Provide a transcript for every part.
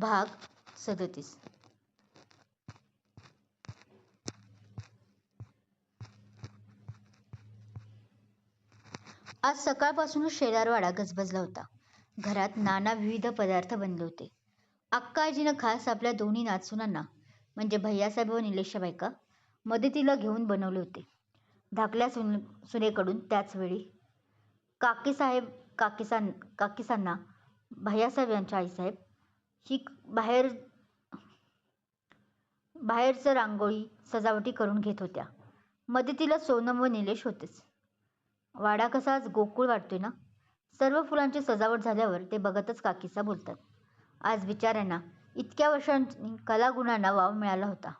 भाग सदतीस. आज सकाळपासूनच शेलारवाडा गजबजला होता. घरात नाना विविध पदार्थ बनले होते. अक्का आजीनं खास आपल्या दोन्ही नाचुनांना म्हणजे भैयासाहेब व निलेशा बायका मदतीला घेऊन बनवले होते. धाकल्या सुन सुनेकडून त्याच वेळी काकीसाहेब काकीसां काकीसांना भैयासाहेब यांच्या आईसाहेब ही बाहेर बाहेरचं रांगोळी सजावटी करून घेत होत्या. मदतीला सोनम व निलेश होतेच. वाडा कसा आज गोकुळ वाटतोय ना? सर्व फुलांची सजावट झाल्यावर ते बघतच काकीसा बोलतात. आज बिचाऱ्यांना इतक्या वर्षांनी कलागुणांना वाव मिळाला होता.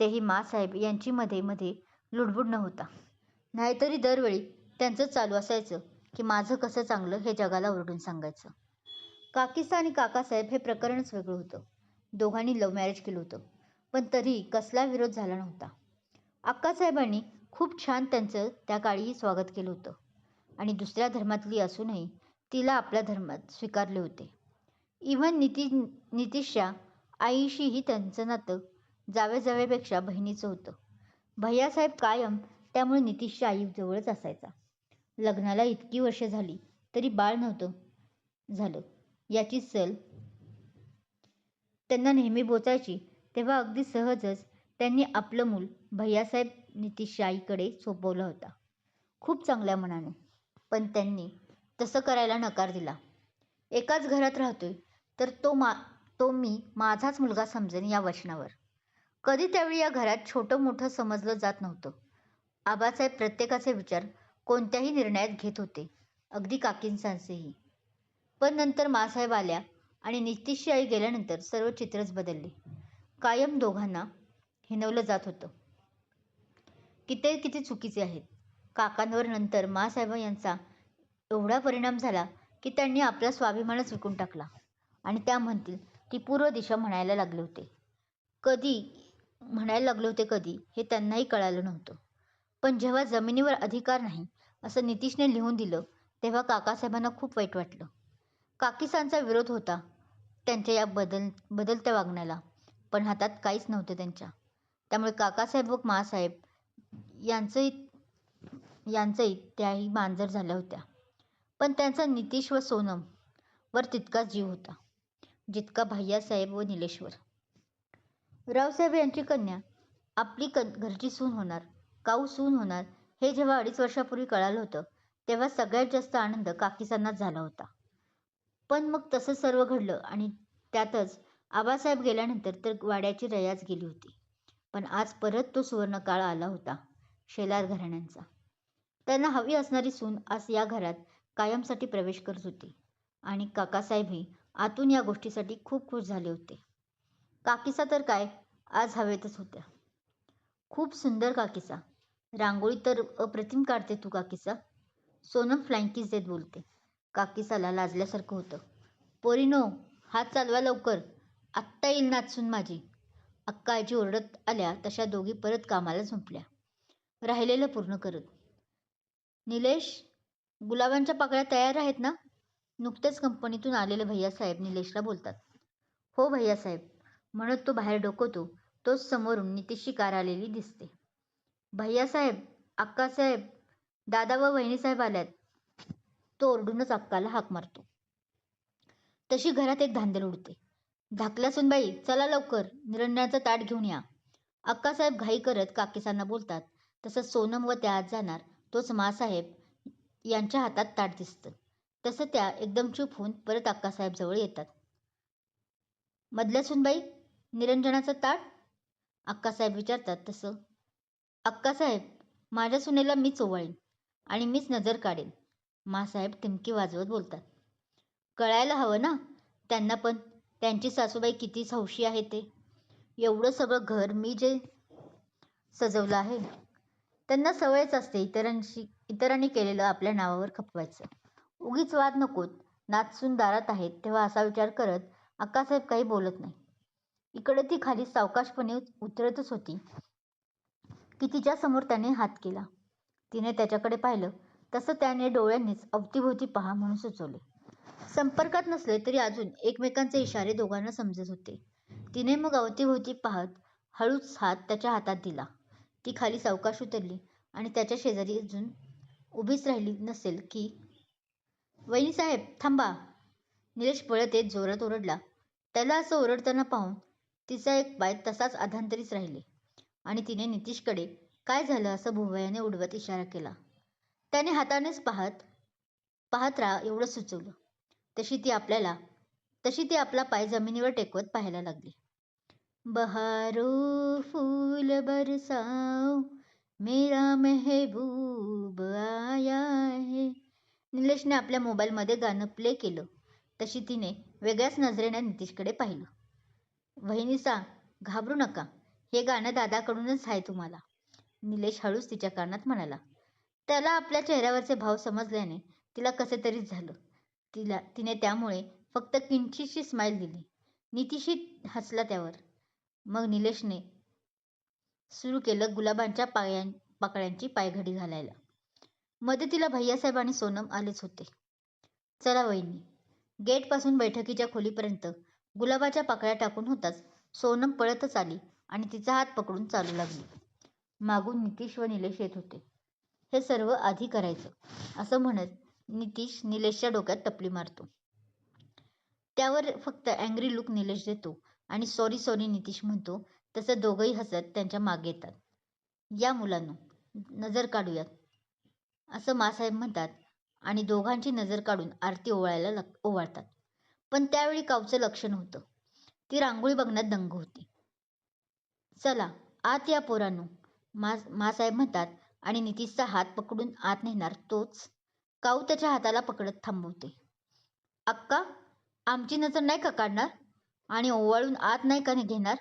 तेही मासाहेब यांची मध्ये मध्ये लुडबुड न होता. नाहीतरी दरवेळी त्यांचं चालू असायचं की माझं कसं चांगलं हे जगाला ओरडून सांगायचं. काकीसा आणि काकासाहेब हे प्रकरणच वेगळं होतं. दोघांनी लव्ह मॅरेज केलं होतं. पण तरी कसला विरोध झाला नव्हता. अक्कासाहेबांनी खूप छान त्यांचं त्या काळीही स्वागत केलं होतं. आणि दुसऱ्या धर्मातली असूनही तिला आपल्या धर्मात स्वीकारले होते. इव्हन निती नितीशच्या आईशीही त्यांचं नातं जावे जावेपेक्षा बहिणीचं होतं. भैयासाहेब कायम त्यामुळे नितीशच्या आईजवळच असायचा. लग्नाला इतकी वर्षे झाली तरी बाळ नव्हतं झालं. याची सल. त्यांना नेहमी बोचायची तेव्हा अगदी सहजच त्यांनी आपलं मूल भैयासाहेब नितीशाईकडे आईकडे सोपवलं होता. खूप चांगल्या मनाने. पण त्यांनी तसं करायला नकार दिला. एकाच घरात राहतोय तर तो मा तो मी माझाच मुलगा समजेन या वचनावर. कधी त्यावेळी या घरात छोटं मोठं समजलं जात नव्हतं. आबासाहेब प्रत्येकाचे विचार कोणत्याही निर्णयात घेत होते. अगदी काकींसांचेही. पण नंतर मासाहेब आल्या आणि नितीशची आई गेल्यानंतर सर्व चित्रच बदलले. कायम दोघांना हिनवलं जात होतं. किती किती चुकीचे आहेत. काकांवर नंतर मासाहेब यांचा एवढा परिणाम झाला की त्यांनी आपला स्वाभिमानच विकून टाकला आणि त्या म्हणतील ती पूर्व दिशा म्हणायला लागले होते. कधी म्हणायला लागले होते कधी हे त्यांनाही कळालं नव्हतं. पण जेव्हा जमिनीवर अधिकार नाही असं नितीशने लिहून दिलं तेव्हा काकासाहेबांना खूप वाईट वाटलं. काकीसांचा विरोध होता. त्यांच्या या बदल बदलत्या वागण्याला. पण हातात काहीच नव्हते त्यांच्या. त्यामुळे काकासाहेब व मासाहेब यांचंही यांचंही त्याही मांजर झाल्या होत्या. पण त्यांचा नितीश व सोनम वर तितकाच जीव होता जितका भैयासाहेब व निलेश्वर. रावसाहेब यांची कन्या आपली क घरची सून होणार काऊ सून होणार हे जेव्हा अडीच वर्षापूर्वी कळालं होतं तेव्हा सगळ्यात जास्त आनंद काकीसांनाच झाला होता. पण मग तसं सर्व घडलं आणि त्यातच आबासाहेब गेल्यानंतर तर वाड्याची रयाच गेली होती. पण आज परत तो सुवर्णकाळ आला होता शेलार घराण्यांचा. त्यांना हवी असणारी सून आज या घरात कायमसाठी प्रवेश करत होती आणि काकासाहेबही आतून या गोष्टीसाठी खूप खुश झाले होते. काकीसा तर काय आज हवेतच होत्या. खूप सुंदर काकीसा. रांगोळी तर अप्रतिम काढते तू काकीसा. सोनम फ्लँकीज देत बोलते. काकीसाला लाजल्यासारखं होतं. पोरीनो हात चालवा लवकर. आत्ता येईल नाचून माझी. अक्का आजी ओरडत आल्या तशा दोघी परत कामाला झुंपल्या. राहिलेलं पूर्ण करत. निलेश गुलाबांच्या पाकळ्या तयार आहेत ना? नुकतेच कंपनीतून आलेले भैयासाहेब निलेशला बोलतात. हो भैयासाहेब म्हणत तो बाहेर डोकवतो तोच समोरून नितीशची कार आलेली दिसते. भैयासाहेब अक्कासाहेब दादा व वहिनीसाहेब आल्यात. तो ओरडूनच अक्काला हाक मारतो. तशी घरात एक धांदल उडते. धाकल्या सुनबाई चला लवकर निरंजनाचं ताट घेऊन या. अक्कासाहेब घाई करत काकीसांना बोलतात तसं सोनम व त्या आत जाणार. तोच मासाहेब यांच्या हातात ताट दिसतं. तसं त्या एकदम चूप होऊन परत अक्कासाहेब जवळ येतात. मधल्या सुनबाई निरंजनाचं ताट? अक्कासाहेब विचारतात तसं. अक्कासाहेब माझ्या सुनेला मीच ओवाळेन आणि मीच नजर काढेन. माँसाहेब टिमकी वाजवत बोलतात. कळायला हवं ना? त्यांना पण. त्यांची सासूबाई किती हौशी आहे ते. एवढं सगळं घर मी जे सजवलं आहे त्यांना सवयच असते इतरांशी इतरांनी केलेलं आपल्या नावावर खपवायचं. उगीच वाद नकोत. नाचसून दारात आहेत तेव्हा असा विचार करत अक्कासाहेब काही बोलत नाही. इकडे ती खाली सावकाशपणे उतरतच होती. की तिच्यासमोर त्याने हात केला. तिने त्याच्याकडे पाहिलं. तसं त्याने डोळ्यांनीच अवतीभोवती पहा म्हणून सुचवले. संपर्कात नसले तरी अजून एकमेकांचे इशारे दोघांना समजत होते. तिने मग अवतीभोवती पाहत हळूच हात त्याच्या हातात दिला. ती खाली सावकाश उतरली आणि त्याच्या शेजारी अजून उभीच राहिली नसेल की वहिनीसाहेब थांबा. निलेश पळत येत जोरात ओरडला. त्याला असं ओरडताना पाहून तिचा एक पाय तसाच अधांतरीच राहिले आणि तिने नितीशकडे काय झालं? असं भुवयाने उडवत इशारा केला. त्याने हातानेच पाहत पाहत राहा एवढं सुचवलं. तशी ती आपल्याला तशी ती आपला पाय जमिनीवर टेकवत पाहायला लागली. बहारो फूल बरसाओ मेरा मेहबूब आया है. निलेशने आपल्या मोबाईलमध्ये गाणं प्ले केलं. तशी तिने वेगळ्याच नजरेने नितीशकडे पाहिलं. वहिनीसा घाबरू नका. हे गाणं दादाकडूनच आहे तुम्हाला. निलेश हळूच तिच्या कानात म्हणाला. त्याला आपल्या चेहऱ्यावरचे भाव समजल्याने तिला कसे तरीच झालं. तिला तिने त्यामुळे फक्त किंचितशी स्माईल दिली. नितीशी हसला त्यावर. मग निलेशने सुरू केलं गुलाबांच्या पाया पाकळ्यांची पायघडी घालायला. मदतीला भैयासाहेब आणि सोनम आलेच होते. चला वहिनी. गेटपासून बैठकीच्या खोलीपर्यंत गुलाबाच्या पाकळ्या टाकून होताच सोनम पळतच आली आणि तिचा हात पकडून चालू लागली. मागून नितीश व निलेश येत होते. हे सर्व आधी करायचं. असं म्हणत नितीश निलेशच्या डोक्यात टपली मारतो. त्यावर फक्त अँग्री लुक निलेश देतो आणि सॉरी सॉरी नितीश म्हणतो. तसं दोघंही हसत त्यांच्या मागे येतात. या मुलांनो नजर काढूयात. असं मासाहेब म्हणतात आणि दोघांची नजर काढून आरती ओवाळायला लग ओवाळतात. पण त्यावेळी कावचं लक्ष नव्हतं ती रांगोळी बघण्यात दंग होती. चला आत या पोरांनो. मा मासाहेब म्हणतात आणि नितीशचा हात पकडून आत नेणार तोच काऊ त्याच्या हाताला पकडत थांबवते. अक्का आमची नजर नाही का काढणार? आणि ओवाळून आत नाही का घेणार?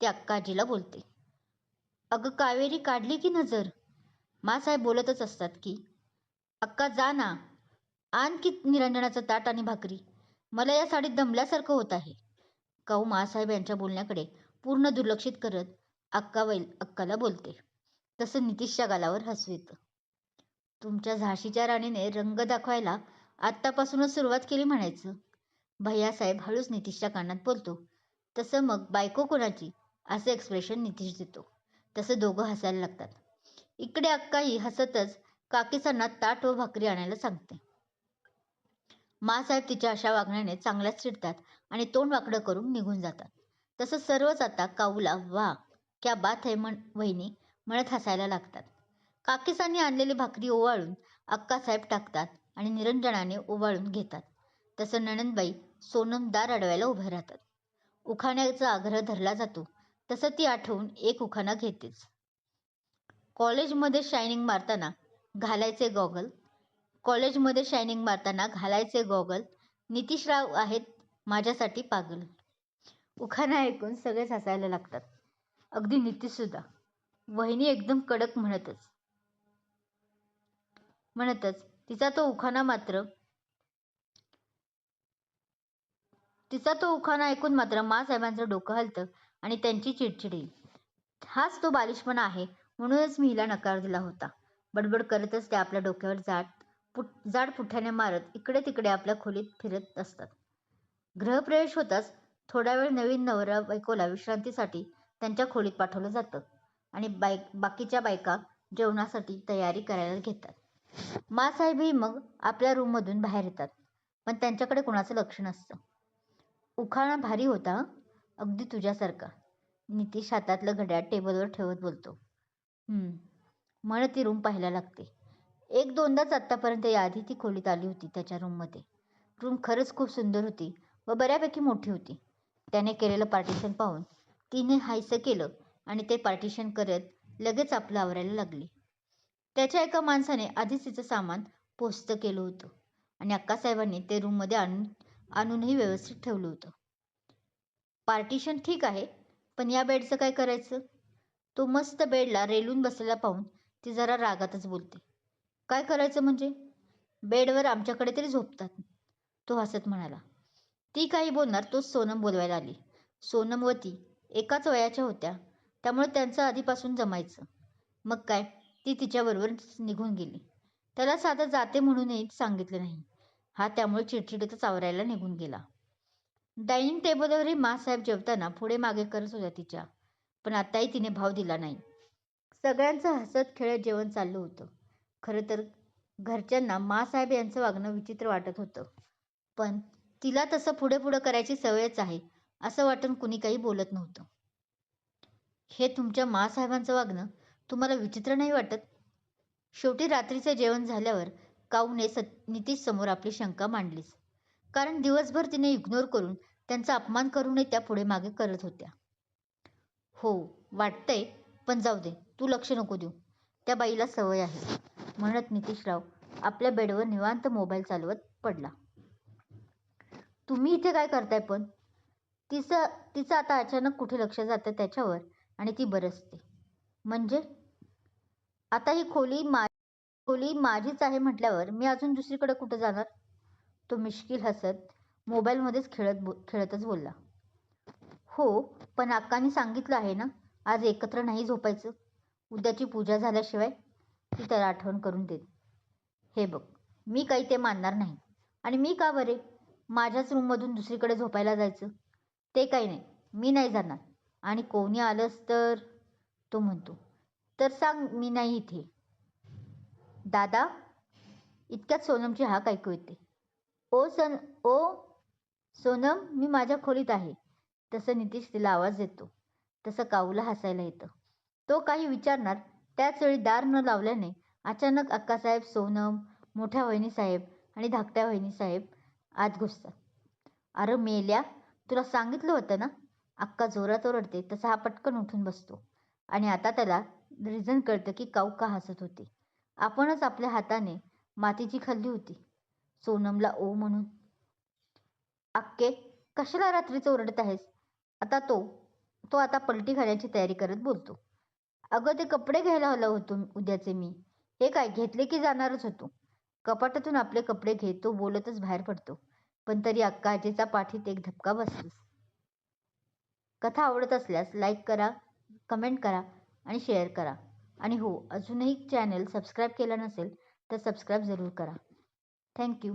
ते अक्काजीला बोलते. अगं कावेरी काढली की नजर? मासाहेब बोलतच असतात की अक्का जा ना. आण की निरंजनाचं ताट आणि भाकरी. मला या साडीत दमल्यासारखं होत आहे. काऊ मासाहेब यांच्या बोलण्याकडे पूर्ण दुर्लक्षित करत अक्का वैल अक्काला बोलते. तसं नितीशच्या गालावर हसू येतं. तुमच्या झाशीच्या राणीने रंग दाखवायला आत्तापासूनच सुरुवात केली म्हणायचं. भैयासाहेब हळूच नितीशच्या कानात बोलतो. तसं मग बायको कोणाची? असं एक्सप्रेशन नितीश देतो. तसं दोघं हसायला लागतात. इकडे अक्काही हसतच काकीसांना ताट व भाकरी आणायला सांगते. मासाहेब तिच्या अशा वागण्याने चांगल्याच चिडतात आणि तोंड वाकडं करून निघून जातात. तसं सर्वच आता काऊला वा क्या बात है म्हण वहिनी म्हणत हसायला लागतात. काकीसांनी आणलेली भाकरी ओवाळून अक्कासाहेब टाकतात आणि निरंजनाने ओवाळून घेतात. तसं नणंदबाई सोनम दार अडवायला उभे राहतात. उखाण्याचा आग्रह धरला जातो तसं ती आठवून एक उखाणा घेतेच. कॉलेजमध्ये शायनिंग मारताना घालायचे गॉगल कॉलेजमध्ये शायनिंग मारताना घालायचे गॉगल नितीशराव आहेत माझ्यासाठी पागल. उखाणा ऐकून सगळेच हसायला लागतात. अगदी नितीशसुद्धा. वहिनी एकदम कडक म्हणतच. म्हणतच तिचा तो उखाणा मात्र तिचा तो उखाणा ऐकून मात्र मासाहेबांचं डोकं हलतं आणि त्यांची चिडचिडी हाच तो बालिशपणा आहे म्हणूनच मी हिला नकार दिला होता. बडबड करतच त्या आपल्या डोक्यावर जाड पुट जाड पुठ्याने मारत इकडे तिकडे आपल्या खोलीत फिरत असतात. ग्रहप्रवेश होताच थोडा वेळ नवीन नवरा बायकोला विश्रांतीसाठी त्यांच्या खोलीत पाठवलं जातं. आणि बाय बाकीच्या बायका जेवणासाठी तयारी करायला घेतात. मासाहेबही मग आपल्या रूममधून बाहेर येतात. पण त्यांच्याकडे कोणाचं लक्ष नसतं. उखाणा भारी होता अगदी तुझ्यासारखा. नितीश हातातलं घड्याळ टेबलवर ठेवत बोलतो. मला ती रूम पाहायला लागते. एक दोनदाच आत्तापर्यंत याआधी ती खोलीत आली होती त्याच्या रूममध्ये रूम खरंच खूप सुंदर होती व बऱ्यापैकी मोठी होती. त्याने केलेलं पार्टिशन पाहून तिने हायसं केलं. आणि ते पार्टिशन करत लगेच आपलं आवरायला लागली. त्याच्या एका माणसाने आधीच तिचं सामान पोचतं केलं होतं आणि अक्कासाहेबांनी ते रूममध्ये आणून आणूनही व्यवस्थित ठेवलं होतं. पार्टिशन ठीक आहे पण या बेडचं काय करायचं? तो मस्त बेडला रेलून बसलेला पाहून ती जरा रागातच बोलते. काय करायचं म्हणजे? बेडवर आमच्याकडे तरी झोपतात तो हसत म्हणाला. ती काही बोलणार तोच सोनम बोलवायला आली. सोनम व ती एकाच वयाच्या होत्या. त्यामुळे त्यांचं आधीपासून जमायचं. मग काय? ती तिच्याबरोबर निघून गेली. त्याला साधं जाते म्हणूनही सांगितलं नाही. हा त्यामुळे चिडचिडतच आवरायला निघून गेला. डायनिंग टेबलवरही मासाहेब जेवताना पुढे मागे करत होत्या तिच्या. पण आताही तिने भाव दिला नाही. सगळ्यांचं हसत खेळत जेवण चाललं होतं. खरं तर घरच्यांना मासाहेब यांचं वागणं विचित्र वाटत होतं. पण तिला तसं पुढे पुढं करायची सवयच आहे असं वाटून कुणी काही बोलत नव्हतं. हे तुमच्या मासाहेबांचं वागणं तुम्हाला विचित्र नाही वाटत? शेवटी रात्रीचं जेवण झाल्यावर काऊने स नितीश समोर आपली शंका मांडलीच. कारण दिवसभर तिने इग्नोर करून त्यांचा अपमान करूनही त्या पुढे मागे करत होत्या. हो वाटतंय पण जाऊ दे तू लक्ष नको देऊ. त्या बाईला सवय आहे. म्हणत नितीशराव आपल्या बेडवर निवांत मोबाईल चालवत पडला. तुम्ही इथे काय करताय पण? तिचं तिचं आता अचानक कुठे लक्ष जातं त्याच्यावर आणि ती बरसते म्हणजे? आता ही खोली मा खोली माझीच आहे म्हटल्यावर मी अजून दुसरीकडे कुठं जाणार? तो मिश्किल हसत मोबाईलमध्येच खेळत बो खेळतच बोलला. हो पण अक्काने सांगितलं आहे ना आज एकत्र नाही झोपायचं. उद्याची पूजा झाल्याशिवाय ती त्याला आठवण करून देत हे बघ मी काही ते मानणार नाही. आणि मी का बरे? माझ्याच रूममधून दुसरीकडे झोपायला जायचं. ते काही नाही मी नाही जाणार. आणि कोणी आलंच तर? तो म्हणतो तर सांग मी नाही इथे. दादा इतक्यात सोनमची हाक ऐकू येते. ओ सन ओ सोनम मी माझ्या खोलीत आहे. तसं नितीश तिला आवाज देतो. तसं काऊला हसायला येतं. तो काही विचारणार त्याच वेळी दार न लावल्याने अचानक अक्कासाहेब सोनम मोठ्या वहिनीसाहेब आणि धाकट्या वहिनीसाहेब आत घुसतात. अरे मेल्या तुला सांगितलं होतं ना अक्का जोरात ओरडते तसा हा पटकन उठून बसतो. आणि आता त्याला रिझन कळतं की काऊ का हसत होती. आपणच आपल्या हाताने मातीची खाल्ली होती. सोनमला ओ म्हणून अक्के कशाला रात्रीचं ओरडत आहेस? आता तो तो आता पलटी घालायची तयारी करत बोलतो. अगं ते कपडे घ्यायला आलो होतो उद्याचे मी. हे काय घेतले की जाणारच होतो? कपाटातून आपले कपडे घेत तो बोलतच बाहेर पडतो. पण तरी अक्का आजीचा पाठीत एक धपका बसतोस कथा आवडत असल्यास लाईक करा कमेंट करा आणि शेअर करा. आणि हो अजूनही चॅनल सबस्क्राईब केलं नसेल तर सबस्क्राईब जरूर करा. थँक्यू